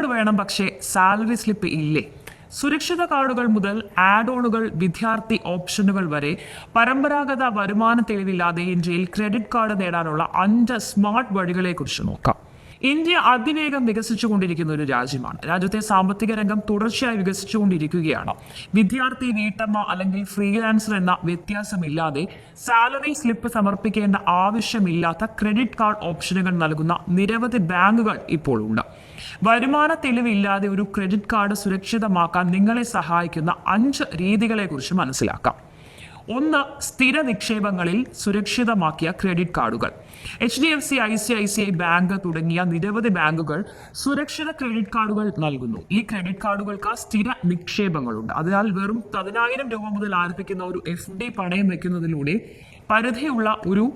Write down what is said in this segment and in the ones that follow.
Card വേണം പക്ഷേ salary slip ഇല്ലേ? സുരക്ഷിത കാർഡുകൾ മുതൽ ആഡ് ഓണുകൾ വിദ്യാർത്ഥി ഓപ്ഷനുകൾ വരെ പരമ്പരാഗത വരുമാന തെളിവില്ലാതെ ഇന്ത്യയിൽ ക്രെഡിറ്റ് കാർഡ് നേടാനുള്ള അഞ്ച് സ്മാർട്ട് വഴികളെക്കുറിച്ച് നോക്കാം. ഇന്ത്യ അതിവേഗം വികസിച്ചുകൊണ്ടിരിക്കുന്ന ഒരു രാജ്യമാണ്. രാജ്യത്തെ സാമ്പത്തിക രംഗം തുടർച്ചയായി വികസിച്ചുകൊണ്ടിരിക്കുകയാണ്. വിദ്യാർത്ഥി വീട്ടമ്മ അല്ലെങ്കിൽ ഫ്രീലാൻസർ എന്ന വ്യത്യാസമില്ലാതെ സാലറി സ്ലിപ്പ് സമർപ്പിക്കേണ്ട ആവശ്യമില്ലാത്ത ക്രെഡിറ്റ് കാർഡ് ഓപ്ഷനുകൾ നൽകുന്ന നിരവധി ബാങ്കുകൾ ഇപ്പോൾ ഉണ്ട് വരുമാന തെളിവില്ലാതെ ഒരു ക്രെഡിറ്റ് കാർഡ് സുരക്ഷിതമാക്കാൻ നിങ്ങളെ സഹായിക്കുന്ന അഞ്ച് രീതികളെക്കുറിച്ച് മനസ്സിലാക്കാം. ഒന്ന് സ്ഥിര നിക്ഷേപങ്ങളിൽ സുരക്ഷിതമാക്കിയ ക്രെഡിറ്റ് കാർഡുകൾ. H D F C I C I C I bank തുടങ്ങിയ നിരവധി ബാങ്കുകൾ സുരക്ഷിത ക്രെഡിറ്റ് കാർഡുകൾ നൽകുന്നു. ഈ ക്രെഡിറ്റ് കാർഡുകൾക്ക് സ്ഥിര നിക്ഷേപങ്ങളുണ്ട്. അതിനാൽ വെറും പതിനായിരം രൂപ മുതൽ ആരംഭിക്കുന്ന ഒരു എഫ് ഡി പണയം വെക്കുന്നതിലൂടെ പരിധിയുള്ള ഒരു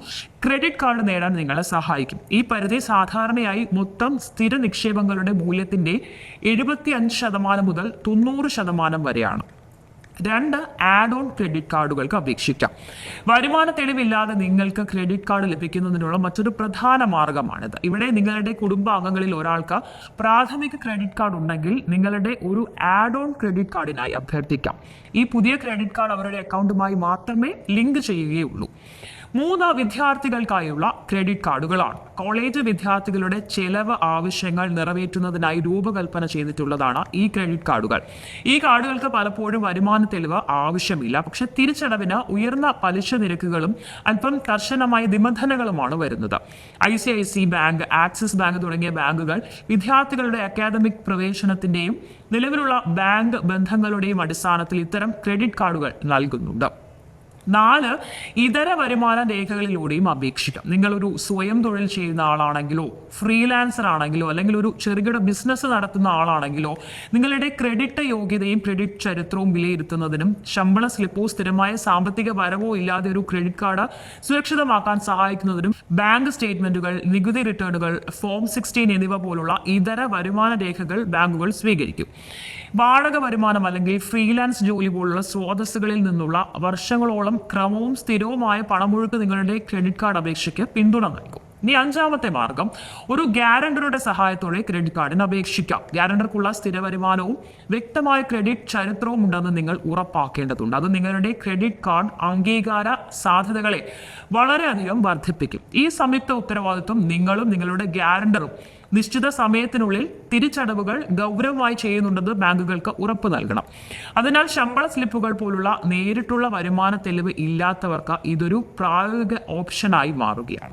ക്രെഡിറ്റ് കാർഡ് നേടാൻ നിങ്ങളെ സഹായിക്കും. ഈ പരിധി സാധാരണയായി മൊത്തം സ്ഥിര നിക്ഷേപങ്ങളുടെ മൂല്യത്തിന്റെ എഴുപത്തി അഞ്ച് ശതമാനം മുതൽ തൊണ്ണൂറ് ശതമാനം വരെയാണ്. രണ്ട് ആഡ് ഓൺ ക്രെഡിറ്റ് കാർഡുകൾക്ക് അപേക്ഷിക്കാം. വരുമാന തെളിവില്ലാതെ നിങ്ങൾക്ക് ക്രെഡിറ്റ് കാർഡ് ലഭിക്കുന്നതിനുള്ള മറ്റൊരു പ്രധാന മാർഗമാണിത്. ഇവിടെ നിങ്ങളുടെ കുടുംബാംഗങ്ങളിൽ ഒരാൾക്ക് പ്രാഥമിക ക്രെഡിറ്റ് കാർഡ് ഉണ്ടെങ്കിൽ നിങ്ങളുടെ ഒരു ആഡ് ഓൺ ക്രെഡിറ്റ് കാർഡിനായി അഭ്യർത്ഥിക്കാം. ഈ പുതിയ ക്രെഡിറ്റ് കാർഡ് അവരുടെ അക്കൗണ്ടുമായി മാത്രമേ ലിങ്ക് ചെയ്യുകയുള്ളൂ. മൂന്ന് വിദ്യാർത്ഥികൾക്കായുള്ള ക്രെഡിറ്റ് കാർഡുകളാണ്. കോളേജ് വിദ്യാർത്ഥികളുടെ ചെലവ് ആവശ്യങ്ങൾ നിറവേറ്റുന്നതിനായി രൂപകൽപ്പന ചെയ്തിട്ടുള്ളതാണ് ഈ ക്രെഡിറ്റ് കാർഡുകൾ. ഈ കാർഡുകൾക്ക് പലപ്പോഴും വരുമാന തെളിവ് ആവശ്യമില്ല. പക്ഷെ തിരിച്ചടവിന് ഉയർന്ന പലിശ നിരക്കുകളും അല്പം കർശനമായ നിബന്ധനകളുമാണ് വരുന്നത്. I C I C bank Axis bank തുടങ്ങിയ ബാങ്കുകൾ വിദ്യാർത്ഥികളുടെ അക്കാദമിക് പ്രവേശനത്തിന്റെയും നിലവിലുള്ള ബാങ്ക് ബന്ധങ്ങളുടെയും അടിസ്ഥാനത്തിൽ ഇത്തരം ക്രെഡിറ്റ് കാർഡുകൾ നൽകുന്നുണ്ട്. നാല് ഇതര വരുമാന രേഖകളിലൂടെയും അപേക്ഷിക്കാം. നിങ്ങളൊരു സ്വയം തൊഴിൽ ചെയ്യുന്ന ആളാണെങ്കിലോ ഫ്രീലാൻസർ ആണെങ്കിലോ അല്ലെങ്കിൽ ഒരു ചെറുകിട ബിസിനസ് നടത്തുന്ന ആളാണെങ്കിലോ നിങ്ങളുടെ ക്രെഡിറ്റ് യോഗ്യതയും ക്രെഡിറ്റ് ചരിത്രവും വിലയിരുത്തുന്നതിനും ശമ്പള സ്ലിപ്പോ സ്ഥിരമായ സാമ്പത്തിക വരവോ ഇല്ലാതെ ഒരു ക്രെഡിറ്റ് കാർഡ് സുരക്ഷിതമാക്കാൻ സഹായിക്കുന്നതിനും ബാങ്ക് സ്റ്റേറ്റ്മെന്റുകൾ നികുതി റിട്ടേണുകൾ ഫോം സിക്സ്റ്റീൻ എന്നിവ പോലുള്ള ഇതര വരുമാന രേഖകൾ ബാങ്കുകൾ സ്വീകരിക്കും. വാടക വരുമാനം അല്ലെങ്കിൽ ഫ്രീലാൻസ് ജോലി പോലുള്ള സ്രോതസ്സുകളിൽ നിന്നുള്ള വർഷങ്ങളോളം ക്രമവും സ്ഥിരവുമായ പണമൊഴുക്ക് നിങ്ങളുടെ ക്രെഡിറ്റ് കാർഡ് അപേക്ഷയ്ക്ക് പിന്തുണ നൽകും. ഇനി അഞ്ചാമത്തെ മാർഗം ഒരു ഗ്യാരണ്ടറുടെ സഹായത്തോടെ ക്രെഡിറ്റ് കാർഡിന് അപേക്ഷിക്കാം. ഗ്യാരണ്ടർക്കുള്ള സ്ഥിര വരുമാനവും വ്യക്തമായ ക്രെഡിറ്റ് ചരിത്രവും ഉണ്ടെന്ന് നിങ്ങൾ ഉറപ്പാക്കേണ്ടതുണ്ട്. അത് നിങ്ങളുടെ ക്രെഡിറ്റ് കാർഡ് അംഗീകാര സാധ്യതകളെ വളരെയധികം വർദ്ധിപ്പിക്കും. ഈ സംയുക്ത ഉത്തരവാദിത്വം നിങ്ങളും നിങ്ങളുടെ ഗ്യാരണ്ടറും നിശ്ചിത സമയത്തിനുള്ളിൽ തിരിച്ചടവുകൾ ഗൗരവമായി ചെയ്യുന്നുണ്ടെന്ന് ബാങ്കുകൾക്ക് ഉറപ്പ് നൽകണം. അതിനാൽ ശമ്പള സ്ലിപ്പുകൾ പോലുള്ള നേരിട്ടുള്ള വരുമാന തെളിവ് ഇല്ലാത്തവർക്ക് ഇതൊരു പ്രായോഗിക ഓപ്ഷനായി മാറുകയാണ്.